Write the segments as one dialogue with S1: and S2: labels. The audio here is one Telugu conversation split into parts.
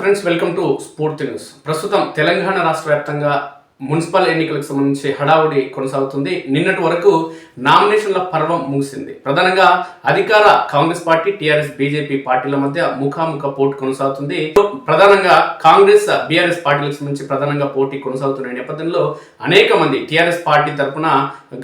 S1: Friends welcome to sport news ప్రస్తుతం తెలంగాణ రాష్ట్ర వ్యాప్తంగా మున్సిపల్ ఎన్నికలకు సంబంధించి హడావుడి కొనసాగుతుంది. నిన్నటి వరకు నామినేషన్ల పర్వం ముగిసింది. ప్రధానంగా అధికార కాంగ్రెస్ పార్టీ టీఆర్ఎస్ బీజేపీ పార్టీల మధ్య ముఖాముఖ పోటీ కొనసాగుతుంది. ప్రధానంగా కాంగ్రెస్ బీఆర్ఎస్ పార్టీలకు సంబంధించి ప్రధానంగా పోటీ కొనసాగుతున్న నేపథ్యంలో అనేక మంది టీఆర్ఎస్ పార్టీ తరఫున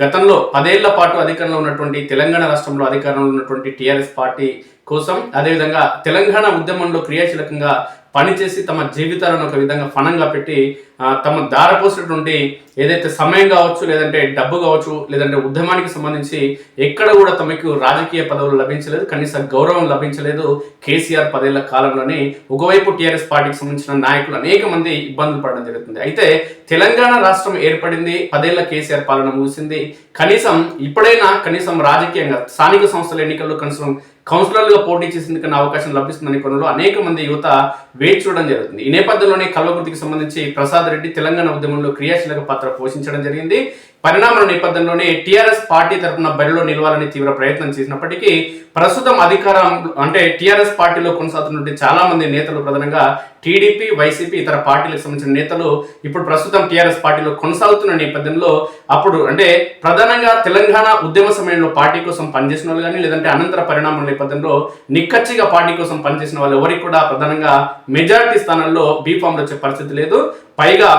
S1: గతంలో పదేళ్ళ పాటు అధికారంలో ఉన్నటువంటి తెలంగాణ రాష్ట్రంలో అధికారంలో ఉన్నటువంటి టీఆర్ఎస్ పార్టీ కోసం అదేవిధంగా తెలంగాణ ఉద్యమంలో క్రియాశీలకంగా పనిచేసి తమ జీవితాలను ఒక విధంగా ఫణంగా పెట్టి తమ దారపోసినటువంటి ఏదైతే సమయం కావచ్చు లేదంటే డబ్బు కావచ్చు లేదంటే ఉద్యమానికి సంబంధించి ఎక్కడ కూడా తమకు రాజకీయ పదవులు లభించలేదు కనీస గౌరవం లభించలేదు. కేసీఆర్ పదేళ్ళ కాలంలోనే ఒకవైపు టీఆర్ఎస్ పార్టీకి సంబంధించిన నాయకులు అనేక మంది ఇబ్బందులు పడడం జరుగుతుంది. అయితే తెలంగాణ రాష్ట్రం ఏర్పడింది పదేళ్ళ కేసీఆర్ పాలన ముగిసింది. కనీసం ఇప్పుడైనా కనీసం రాజకీయంగా స్థానిక సంస్థల ఎన్నికల్లో కనీసం కౌన్సిలర్లుగా పోటీ చేసేందుకు అవకాశం లభిస్తుందని కొనలో అనేక మంది యువత వేచి చూడడం జరుగుతుంది. ఈ నేపథ్యంలోనే కల్వకృతికి సంబంధించి ప్రసాద్ రెడ్డి తెలంగాణ ఉద్యమంలో క్రియాశీలక పాత్ర పోషించడం జరిగింది. పరిణామాల నేపథ్యంలోనే టీఆర్ఎస్ పార్టీ తరఫున బరిలో నిలవాలని తీవ్ర ప్రయత్నం చేసినప్పటికీ ప్రస్తుతం అధికారం అంటే టీఆర్ఎస్ పార్టీలో కొనసాగుతున్నటువంటి చాలా మంది నేతలు ప్రధానంగా టీడీపీ వైసీపీ ఇతర పార్టీలకు సంబంధించిన నేతలు ఇప్పుడు ప్రస్తుతం టీఆర్ఎస్ పార్టీలో కొనసాగుతున్న నేపథ్యంలో అప్పుడు అంటే ప్రధానంగా తెలంగాణ ఉద్యమ సమయంలో పార్టీ కోసం పనిచేసిన వాళ్ళు కానీ లేదంటే అనంతర పరిణామాల నేపథ్యంలో నిక్కచ్చిగా పార్టీ కోసం పనిచేసిన వాళ్ళు ఎవరికి కూడా ప్రధానంగా మెజారిటీ స్థానాల్లో బీఫామ్లు వచ్చే పరిస్థితి లేదు. పైగా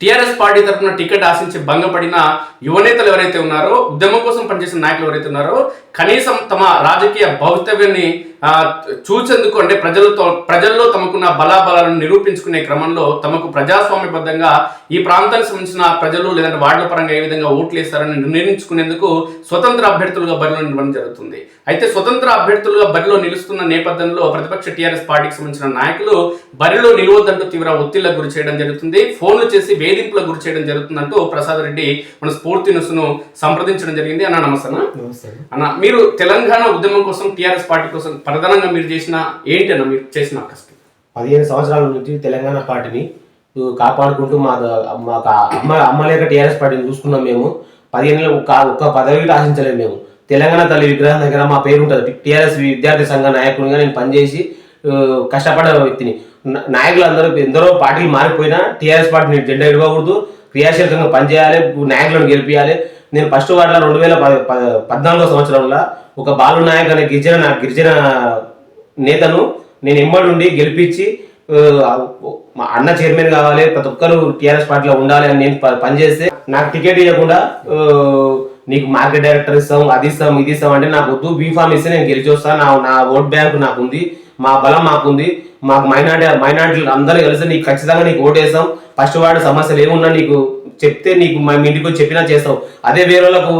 S1: టీఆర్ఎస్ పార్టీ తరఫున టికెట్ ఆశించి భంగపడిన యువనేతలు ఎవరైతే ఉన్నారో ఉద్యమం కోసం పనిచేసిన నాయకులు ఎవరైతే ఉన్నారో కనీసం తమ రాజకీయ భవితవ్యాన్ని చూచేందుకు అంటే ప్రజలతో ప్రజల్లో తమకున్న బలాబలాలను నిరూపించుకునే క్రమంలో తమకు ప్రజాస్వామ్యబద్ధంగా ఈ ప్రాంతానికి సంబంధించిన ప్రజలు లేదంటే వార్డుల పరంగా ఏ విధంగా ఓట్లు వేస్తారని నిర్ణయించుకునేందుకు స్వతంత్ర అభ్యర్థులుగా బరిలో నిలవడం జరుగుతుంది. అయితే స్వతంత్ర అభ్యర్థులుగా బరిలో నిలుస్తున్న నేపథ్యంలో ప్రతిపక్ష టీఆర్ఎస్ పార్టీకి సంబంధించిన నాయకులు బరిలో నిలవద్దంటూ తీవ్ర ఒత్తిళ్ళకు గురి చేయడం జరుగుతుంది. ఫోన్లు చేసి వేధింపులకు గురి చేయడం జరుగుతుందంటూ ప్రసాద్ రెడ్డి మన స్ఫూర్తి న్యూస్ను సంప్రదించడం జరిగింది. అన్న. నమస్తే. అన్న. మీరు తెలంగాణ ఉద్యమం కోసం టీఆర్ఎస్ పార్టీ కోసం ప్రధానంగా మీరు చేసిన ఏంటన్నా మీరు చేసిన కష్టం
S2: పదిహేను సంవత్సరాల నుంచి తెలంగాణ పార్టీని కాపాడుకుంటూ మా మాకు అమ్మ అమ్మ లేక టీఆర్ఎస్ పార్టీని చూసుకున్నాం మేము. పదిహేను ఒక్క ఒక్క పదవికి ఆశించలేము మేము. తెలంగాణ తల్లి విగ్రహం దగ్గర మా పేరు ఉంటుంది. టీఆర్ఎస్ విద్యార్థి సంఘ నాయకునిగా నేను పనిచేసి కష్టపడే వ్యక్తిని. నాయకులు అందరూ ఎందరో పార్టీలు మారిపోయినా టీఆర్ఎస్ పార్టీని జెండా ఇవ్వకూడదు క్రియాశీలకంగా పనిచేయాలి నాయకులను గెలిపించాలి నేను ఫస్ట్ వాటిలో రెండు వేల ప- పద్నాలుగో సంవత్సరంలో ఒక బాలు నాయక్ అనే గిరిజన నా- గిరిజన నేతను నేను ఇమ్మడుండి గెలిపించి మా అన్న చైర్మన్ కావాలి ప్రతి ఒక్కరు టీఆర్ఎస్ పార్టీలో ఉండాలి అని నేను ప- పనిచేస్తే నాకు టికెట్ ఇవ్వకుండా నీకు మార్కెట్ డైరెక్టర్ ఇస్తాం అది ఇస్తాం ఇది ఇస్తాం అంటే నాకు వద్దు బీఫామ్ ఇస్తే నేను గెలిచి వస్తాను నా నా ఓట్ బ్యాంక్ నాకు ఉంది మా బలం మాకుంది. మాకు మైనార్టీ మైనార్టీలు అందరూ కలిసి నీకు ఖచ్చితంగా నీకు ఓటేసాం ఫస్ట్ వాడు సమస్యలు ఏమున్నా నీకు చెప్తే నీకు మా ఇంటికి వచ్చి చెప్పినా చేస్తాం అదే వేరే వాళ్ళకు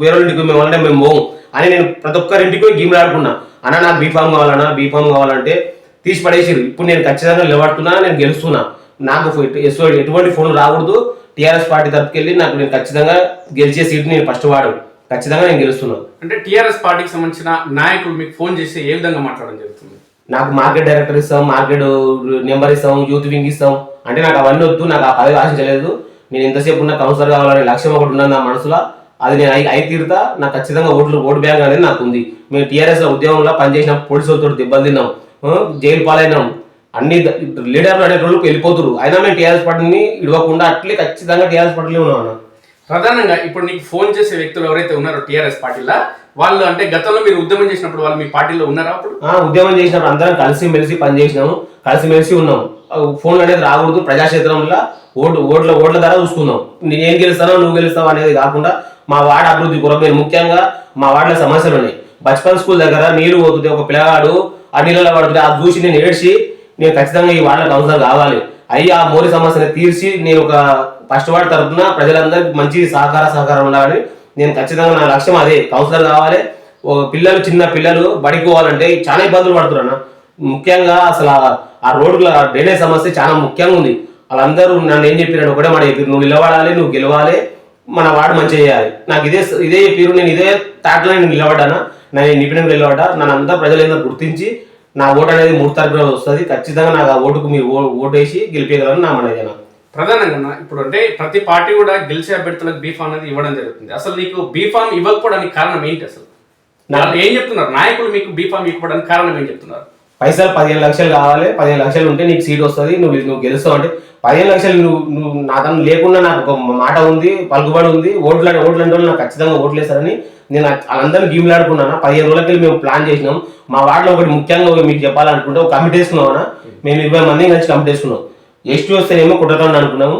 S2: వేరే వాళ్ళ ఇంటికి మేము అంటే మేము పోము అని నేను ప్రతి ఒక్కరి ఇంటికి గేమ్లు ఆడుకున్నా అన్న నాకు బీఫామ్ కావాలన్నా బీఫామ్ కావాలంటే తీసి పడేసిరు ఇప్పుడు నేను ఖచ్చితంగా నిలబడుతున్నా నేను గెలుస్తున్నా. నాకు ఎటువంటి ఫోన్ రాకూడదు. టీఆర్ఎస్ పార్టీ తరపుకి వెళ్ళి నాకు నేను ఖచ్చితంగా గెలిచే సీట్ నేను ఫస్ట్ వాడు. ఖచ్చితంగా నేను గెలుస్తున్నాను
S1: అంటే టీఆర్ఎస్ పార్టీకి సంబంధించిన నాయకులు మీకు ఫోన్ చేసి ఏ విధంగా మాట్లాడడం జరుగుతుంది?
S2: నాకు మార్కెట్ డైరెక్టర్ ఇస్తాం మార్కెట్ నెంబర్ ఇస్తాం యూత్ వింగ్ ఇస్తాం. అంటే నాకు అవన్నీ వద్దు నాకు ఆ పదవి ఆశించలేదు. నేను ఎంతసేపు ఉన్న కౌన్సిలర్ కావాలనే లక్ష్యం ఒకటి ఉన్నది నా మనసులో. అది నేను అయి తీరుతా నాకు ఖచ్చితంగా ఓట్లు ఓటు బ్యాంక్ అనేది నాకు ఉంది. మేము టీఆర్ఎస్లో ఉద్యోగంలో పనిచేసిన పోలీసులతో దెబ్బలు తిన్నాం జైలు పాలైనాం. అన్ని లీడర్లు అనే రోజులకు వెళ్ళిపోతురు అయినా మేము టీఆర్ఎస్ పార్టీని ఇవ్వకుండా అట్లే ఖచ్చితంగా టీఆర్ఎస్ పార్టీలో ఉన్నాం
S1: ప్రధానంగా ఇప్పుడు నీకు ఫోన్ చేసే వ్యక్తులు ఎవరైతే ఉన్నారో టీఆర్ఎస్ పార్టీలో వాళ్ళు అంటే గతంలో మీరు ఉద్యమం చేసినప్పుడు వాళ్ళు మీ పార్టీలో ఉన్నారా అప్పుడు?
S2: ఉద్యమం చేసినప్పుడు అందరం కలిసి మెలిసి పనిచేసినాము కలిసి మెలిసి ఉన్నాము. ఆ, ఫోన్లు అనేది రాకూడదు ప్రజాక్షేత్రంలో ఓటు ఓట్ల ఓట్ల ద్వారా చూసుకుందాం. నేను గెలుస్తానో నువ్వు గెలుస్తావు అనేది కాకుండా మా వార్డు అభివృద్ధి కొరకు నేను ముఖ్యంగా మా వార్డులో సమస్యలు ఉన్నాయి. బచ్పన్ స్కూల్ దగ్గర నీళ్ళు పోతుంటే ఒక పిల్లగాడు ఆ నీళ్ళలో పడుతుంది అది చూసి నేను ఏడ్చి నేను ఖచ్చితంగా ఈ వార్డులో కౌన్సిలర్ కావాలి. అయ్యి ఆ మోరి సమస్యను తీర్చి నేను ఒక ఫస్ట్ వాడి తరఫున ప్రజలందరికీ మంచి సహకార సహకారం ఉండాలని నేను ఖచ్చితంగా నా లక్ష్యం అదే. కౌన్సిలర్ కావాలి ఓ పిల్లలు చిన్న పిల్లలు బడికి పోవాలంటే చాలా ఇబ్బందులు పడుతున్నారు అన్న. ముఖ్యంగా అసలు ఆ- ఆ రోడ్ల డ్రైనేజ్ సమస్య చాలా ముఖ్యంగా ఉంది. వాళ్ళందరూ నన్ను ఏం చెప్పినాడు ఒకటే మాట చెప్పారు నువ్వు నిలబడాలి నువ్వు గెలవాలి మన వాడు మంచిగా చేయాలి. నాకు ఇదే ఇదే పేరు నేను ఇదే తాటలో నేను నిలబడ్డానా? నేను ఇండిపెండెంట్ నిలబడ్డా? నన్ను అంతా ప్రజలందరూ గుర్తించి నా ఓటు అనేది మూడు తారీఖు వస్తుంది. ఖచ్చితంగా నాకు ఆ ఓటుకు మీరు ఓ- ఓటు వేసి గెలిపేయగలని నా మనదేనా
S1: ప్రధానంగా ఇప్పుడు అంటే ప్రతి పార్టీ కూడా గెలిచే అభ్యర్థులకు బీఫామ్ అనేది ఇవ్వడం జరుగుతుంది. అసలు నీకు బీఫామ్ ఇవ్వకపోవడానికి కారణం ఏంటి అసలు? ఏం చెప్తున్నారు? నాయకులు మీకు బీఫామ్ ఇవ్వడానికి కారణం ఏం చెప్తున్నారు?
S2: పైసలు పదిహేను లక్షలు కావాలి పదిహేను లక్షలు ఉంటే నీకు సీట్ వస్తుంది నువ్వు నువ్వు గెలుస్తావు అంటే పదిహేను లక్షలు నువ్వు నువ్వు నా తను లేకుండా నాకు ఒక మాట ఉంది పలుకుబడి ఉంది ఓట్లు ఓట్లు అంటే నాకు ఖచ్చితంగా ఓట్లు వేస్తారని నేను వాళ్ళందరినీ గీమ్లాడుకున్నాను? పదిహేను రోజులకి మేము ప్లాన్ చేసినాం. మా వార్డులో ఒకటి ముఖ్యంగా మీకు చెప్పాలనుకుంటే ఒక కమిటీ వేసుకున్నాం మేము ఇరవై మంది కలిసి కమిటీ వేసుకున్నాం. ఎస్టీ వస్తేనేమో కుట్రతాన్ని అనుకున్నాము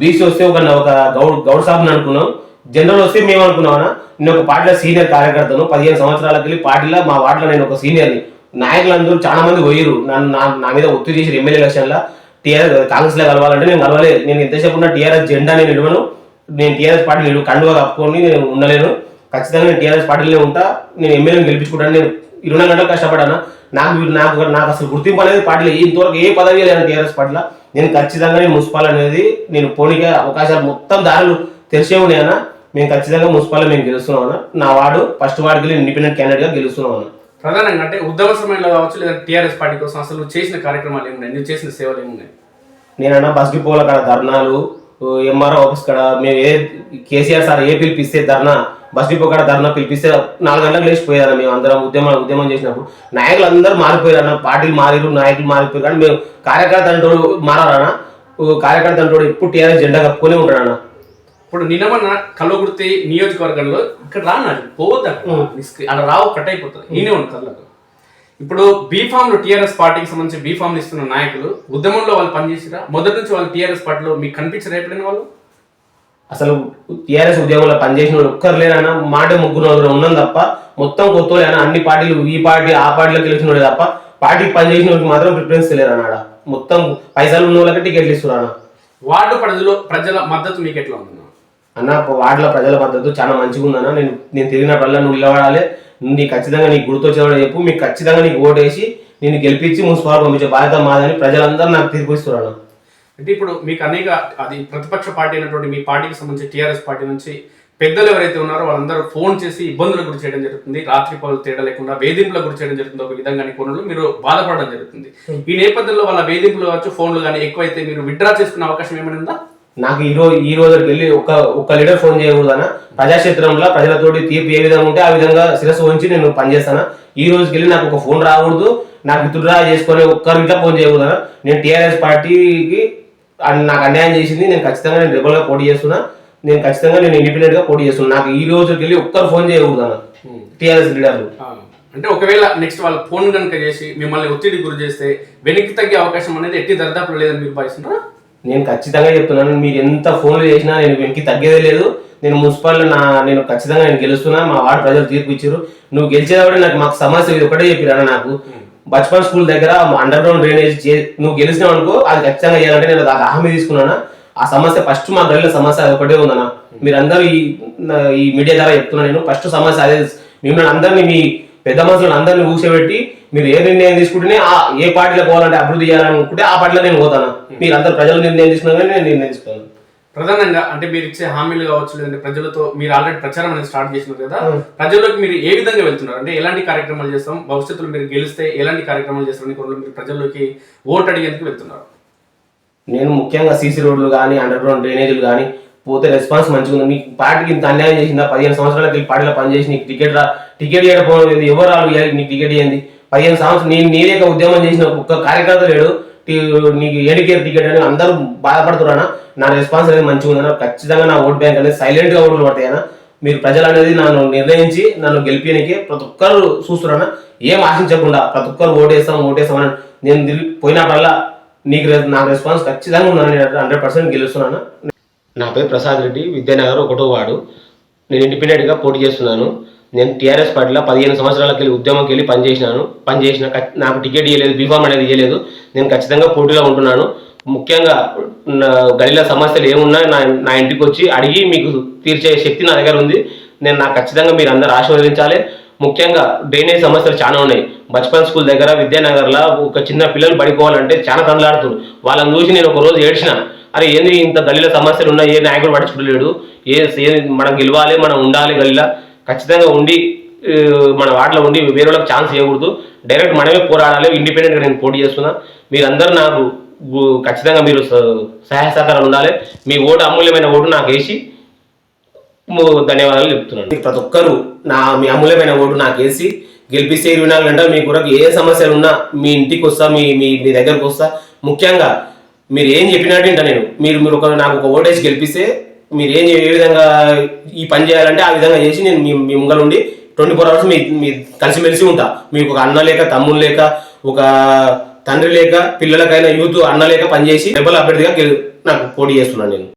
S2: బీసీ వస్తే ఒక ఒక గౌడ్ గౌడ్ సాబ్ని అనుకున్నాం జనరల్ వస్తే మేము అనుకున్నామన్నా నేను ఒక పార్టీలో సీనియర్ కార్యకర్తను పదిహేను సంవత్సరాలకి వెళ్ళి పార్టీలో మా వార్డులో నేను ఒక సీనియర్ని. నాయకులందరూ చాలా మంది పోయిరు నన్ను నా నా మీద ఒత్తిడి చేసి ఎమ్మెల్యే ఎలక్షన్లో టీఆర్ఎస్ కాంగ్రెస్లో కలవాలంటే నేను కలవలేదు. నేను ఎంతసేపు ఉన్న టీఆర్ఎస్ జెండా నేను ఇడవను నేను టీఆర్ఎస్ పార్టీ నిలువు కండువా కప్పుకొని నేను ఉండలేను. ఖచ్చితంగా నేను టీఆర్ఎస్ పార్టీలో ఉంటా. నేను ఎమ్మెల్యేని గెలిపించుకుంటాను. నేను ఇరవై నాలుగు గంటలు కష్టపడాను నాకు నాకు నాకు అసలు గుర్తింపు అనేది పార్టీలో ఇంతవరకు ఏ పదవి లేదు టీఆర్ఎస్ పార్టీలో. నేను ఖచ్చితంగా నేను మున్సిపల్ అనేది నేను పోనీకే అవకాశాలు మొత్తం దారులు తెలిసే ఉన్నాయన్నా మేము ఖచ్చితంగా మున్సిపల్ మేము గెలుస్తున్నాం అన్న. నా వార్డు ఫస్ట్ వెళ్ళి ఇండిపెండెంట్ క్యాండిడేట్గా గెలుస్తున్నాం అన్న.
S1: ప్రధానంగా అంటే ఉద్యమ సమయంలో కావచ్చు లేదా టీఆర్ఎస్ పార్టీ కోసం అసలు నువ్వు చేసిన కార్యక్రమాలు ఏమున్నాయి? నువ్వు చేసిన సేవలు ఏమున్నాయి?
S2: నేనన్నా బస్ డిపోల కాడ ధర్నాలు ఎంఆర్ఓ ఆఫీస్ కాడ మేము ఏ కేసీఆర్ సార్ ఏ పిలిపిస్తే ధర్నా బస్ డిపో కాడ ధర్నా పిలిపిస్తే నాలుగు గంటలకు లేచిపోయారు మేము అందరం ఉద్యమం ఉద్యమం చేసినప్పుడు. నాయకులు అందరూ మారిపోయారు అన్న పార్టీలు మారిరు నాయకులు మారిపోయారు. కానీ మేము కార్యకర్త అంటోడు మారారన్న కార్యకర్త అంటోడు ఎప్పుడు టీఆర్ఎస్ జెండా కప్పుకొని ఉంటాడన్న
S1: ఇప్పుడు నిన్నమన్న కల్లగుర్తి నియోజకవర్గంలో ఇక్కడ రానాడు పోవద్దు అక్కడ. రావు కట్ అయిపోతుంది ఈయనే ఉంది కళ్ళకు ఇప్పుడు బీఫామ్లో టీఆర్ఎస్ పార్టీకి సంబంధించి బీఫామ్ ఇస్తున్న నాయకులు ఉద్యమంలో వాళ్ళు పనిచేసిరా? మొదటి నుంచి వాళ్ళు టీఆర్ఎస్ పార్టీలో మీకు కనిపించరు ఎప్పుడైనా వాళ్ళు?
S2: అసలు టీఆర్ఎస్ ఉద్యోగంలో పనిచేసిన వాళ్ళు ఒక్కరు లేరన్నా మాట ముగ్గురు నలుగురు ఉన్నాం తప్ప మొత్తం కొత్త వాళ్ళేనా అన్ని పార్టీలు ఈ పార్టీ ఆ పార్టీలోకి గెలిచిన తప్ప పార్టీకి పనిచేసిన వాళ్ళకి మాత్రం ప్రిఫరెన్స్ లేరు అన్నాడ మొత్తం పైసలు ఉన్న వాళ్ళకి టికెట్లు ఇస్తున్నారు
S1: వార్డు పరిధిలో ప్రజల మద్దతు మీకు ఎట్లా ఉంది
S2: అన్న వార్డుల ప్రజల మద్దతు చాలా మంచిగా ఉందన్న నేను నేను తిరిగినప్పుడల్లా నువ్వు నిలబడాలి. నీకు ఖచ్చితంగా నీకు గుర్తొచ్చేవాడు చెప్పు. మీకు ఖచ్చితంగా నీకు ఓటేసి నేను గెలిపించి మున్సిపాల్ పంపించే బాధ్యత మాదని ప్రజలందరూ నాకు తీర్పు ఇస్తున్నారు
S1: అంటే ఇప్పుడు మీకు అనేక అది ప్రతిపక్ష పార్టీ అయినటువంటి మీ పార్టీకి సంబంధించి టీఆర్ఎస్ పార్టీ నుంచి పెద్దలు ఎవరైతే ఉన్నారో వాళ్ళందరూ ఫోన్ చేసి ఇబ్బందులకు గురి చేయడం జరుగుతుంది. రాత్రి పనులు తేడా లేకుండా వేధింపులకు గురి చేయడం జరుగుతుంది ఒక విధంగా కొనులు మీరు బాధపడడం జరుగుతుంది. ఈ నేపథ్యంలో వాళ్ళ వేధింపులు కావచ్చు ఫోన్లు కానీ ఎక్కువైతే మీరు విత్డ్రా చేసుకునే అవకాశం ఏమైనా ఉందా?
S2: నాకు ఈ రోజు ఈ రోజుకి వెళ్ళి ఒక ఒక్క లీడర్ ఫోన్ చేయకూడదన్న. ప్రజాక్షేత్రంలో ప్రజలతోటి తీర్పు ఏ విధంగా ఉంటే ఆ విధంగా శిరస్సు ఉంచి నేను పనిచేస్తాను. ఈ రోజుకి వెళ్ళి నాకు ఒక ఫోన్ రాకూడదు. నాకు విత్డ్రా చేసుకొని ఒక్కరి ఇట్లా ఫోన్ చేయకూడదన్న. నేను టీఆర్ఎస్ పార్టీకి నాకు అన్యాయం చేసింది నేను ఖచ్చితంగా నేను రెగ్యులర్గా పోటీ చేస్తున్నా నేను ఖచ్చితంగా నేను ఇండిపెండెంట్గా పోటీ చేస్తున్నా. నాకు ఈ రోజుకి వెళ్ళి ఒక్కరు ఫోన్ చేయకూడదన్న టీఆర్ఎస్ లీడర్లు.
S1: అంటే ఒకవేళ నెక్స్ట్ వాళ్ళ ఫోన్ కనుక చేసి మిమ్మల్ని ఒత్తిడి గురి చేస్తే వెనక్కి తగ్గే అవకాశం అనేది ఎట్టి దరిదాపులు లేదని మీరు భావిస్తున్నారా?
S2: నేను ఖచ్చితంగా చెప్తున్నాను మీరు ఎంత ఫోన్లు చేసినా నేను వెనక్కి తగ్గేదే లేదు. నేను మున్సిపల్ నా నేను ఖచ్చితంగా నేను గెలుస్తున్నా మా వార్డు ప్రజలు తీర్పు ఇచ్చారు. నువ్వు గెలిచేటప్పుడు నాకు మాకు సమస్య ఇది. ఒకటే చెప్పిరా నాకు. బచ్పన్ స్కూల్ దగ్గర అండర్ గ్రౌండ్ డ్రైనేజ్ నువ్వు గెలిచినావు అనుకో అది ఖచ్చితంగా చేయాలంటే నేను అది హామీ తీసుకున్నానా? ఆ సమస్య ఫస్ట్ మా గల్లీలో సమస్య అది ఒకటే ఉందన్న. మీరందరూ ఈ ఈ మీడియా ద్వారా చెప్తున్నా నేను. ఫస్ట్ సమస్య అదే మిమ్మల్ని అందరినీ మీ పెద్ద మనుషులను అందరినీ కూర్చోబెట్టి మీరు ఏ నిర్ణయం తీసుకుంటేనే ఆ ఏ పార్టీలో పోవాలంటే అభివృద్ధి చేయాలనుకుంటే ఆ పార్టీలో నేను పోతాను? మీరు అందరు ప్రజలు నిర్ణయం తీసుకున్నా కానీ నేను నిర్ణయం తీసుకున్నాను
S1: ప్రధానంగా అంటే మీరు ఇచ్చే హామీలు కావచ్చు లేదంటే ప్రజలతో మీరు ఆల్రెడీ ప్రచారం అనేది స్టార్ట్ చేసినారు కదా ప్రజల్లోకి మీరు ఏ విధంగా వెళ్తున్నారు? అంటే ఎలాంటి కార్యక్రమాలు చేస్తాం? భవిష్యత్తులో మీరు గెలిస్తే ఎలాంటి కార్యక్రమాలు చేస్తారని కొన్ని మీరు ప్రజల్లోకి ఓటు అడిగేందుకు వెళ్తున్నారు?
S2: నేను ముఖ్యంగా సీసీ రోడ్లు కానీ అండర్ గ్రౌండ్ డ్రైనేజీలు కానీ పోతే రెస్పాన్స్ మంచిగా ఉంది నీకు పార్టీకి ఇంత అన్యాయం చేసిందా? పదిహేను సంవత్సరాలకి వెళ్ళి పార్టీలో పనిచేసి నీకు టికెట్ రా టికెట్ ఇవ్వకపోవడం ఎవరు రాళ్ళు నీకు టికెట్ ఇవ్వండి పదిహేను సంవత్సరం నేను నీలేక ఉద్యమం చేసిన ఒక్క కార్యకర్త లేడు. నీకు ఏడికేర్ టికెట్ అని అందరూ బాధపడుతున్నారా నా రెస్పాన్స్ అనేది మంచిగా ఉందన్న. ఖచ్చితంగా నా ఓట్ బ్యాంక్ అనేది సైలెంట్గా ఓట్లు పడతాయన్నా మీరు ప్రజలు అనేది నన్ను నిర్ణయించి నన్ను గెలిపించడానికి ప్రతి ఒక్కరు చూస్తున్నారా ఏం ఆశించకుండా ప్రతి ఒక్కరు ఓటేస్తాం ఓటేస్తామని నేను తిరిగి పోయినప్పుడల్లా నీకు నా రెస్పాన్స్ ఖచ్చితంగా ఉందని నేను హండ్రెడ్ పర్సెంట్ గెలుస్తున్నాను నా పేరు ప్రసాద్ రెడ్డి. విద్యానగర్ ఒకటో వార్డు. నేను ఇండిపెండెంట్గా పోటీ చేస్తున్నాను. నేను టీఆర్ఎస్ పార్టీలో పదిహేను సంవత్సరాలకి వెళ్ళి ఉద్యమంకి వెళ్ళి పనిచేసినాను. పనిచేసిన నాకు టికెట్ ఇవ్వలేదు బీఫామ్ అనేది ఇవ్వలేదు నేను ఖచ్చితంగా పోటీలో ఉంటున్నాను. ముఖ్యంగా నా సమస్యలు ఏమున్నా నా నా ఇంటికి వచ్చి అడిగి మీకు తీర్చే శక్తి నా దగ్గర ఉంది. నేను నాకు ఖచ్చితంగా మీరు అందరూ ఆశీర్వదించాలి. ముఖ్యంగా డ్రైనేజ్ సమస్యలు చాలా ఉన్నాయి. బచ్పన్ స్కూల్ దగ్గర విద్యానగర్లో ఒక చిన్న పిల్లలు పడిపోవాలంటే చాలా తండ్లాడుతున్నారు వాళ్ళని చూసి నేను ఒక రోజు ఏడ్చిన అరే ఏంది ఇంత గల్లీలో సమస్యలు ఉన్నాయి? ఏ నాయకుడు పట్టించుకోలేడు ఏ ఏ మనం గెలవాలి మనం ఉండాలి గల్లీలో. ఖచ్చితంగా ఉండి మన వాటిలో ఉండి వేరే వాళ్ళకి ఛాన్స్ ఇవ్వకూడదు. డైరెక్ట్ మనమే పోరాడాలి. ఇండిపెండెంట్గా నేను పోటీ చేస్తున్నా. మీరందరూ నాకు ఖచ్చితంగా మీరు స- సహాయ సహకారాలు ఉండాలి. మీ ఓటు అమూల్యమైన ఓటు నాకు వేసి ధన్యవాదాలు చెప్తున్నాను. ప్రతి ఒక్కరు నా మీ అమూల్యమైన ఓటు నాకు వేసి గెలిపిస్తే ఇరవై నాలుగు గంటలు మీ కొరకు ఏ సమస్యలు ఉన్నా మీ ఇంటికి వస్తా మీ మీ మీ దగ్గరకు వస్తా. ముఖ్యంగా మీరు ఏం చెప్పినట్టు నేను. మీరు మీరు ఒక నాకు ఒక ఓటేసి గెలిపిస్తే మీరు ఏం ఏ విధంగా ఈ పని చేయాలంటే ఆ విధంగా చేసి నేను మీ మీ ముంగలు ఉండి ట్వంటీ ఫోర్ అవర్స్ మీ మీ కలిసిమెలిసి ఉంటా. మీకు ఒక అన్న లేక తమ్ముడు లేక ఒక తండ్రి లేక పిల్లలకైనా యూత్ అన్న లేక పనిచేసి రెబల్ అభ్యర్థిగా నాకు పోటీ చేస్తున్నాను నేను.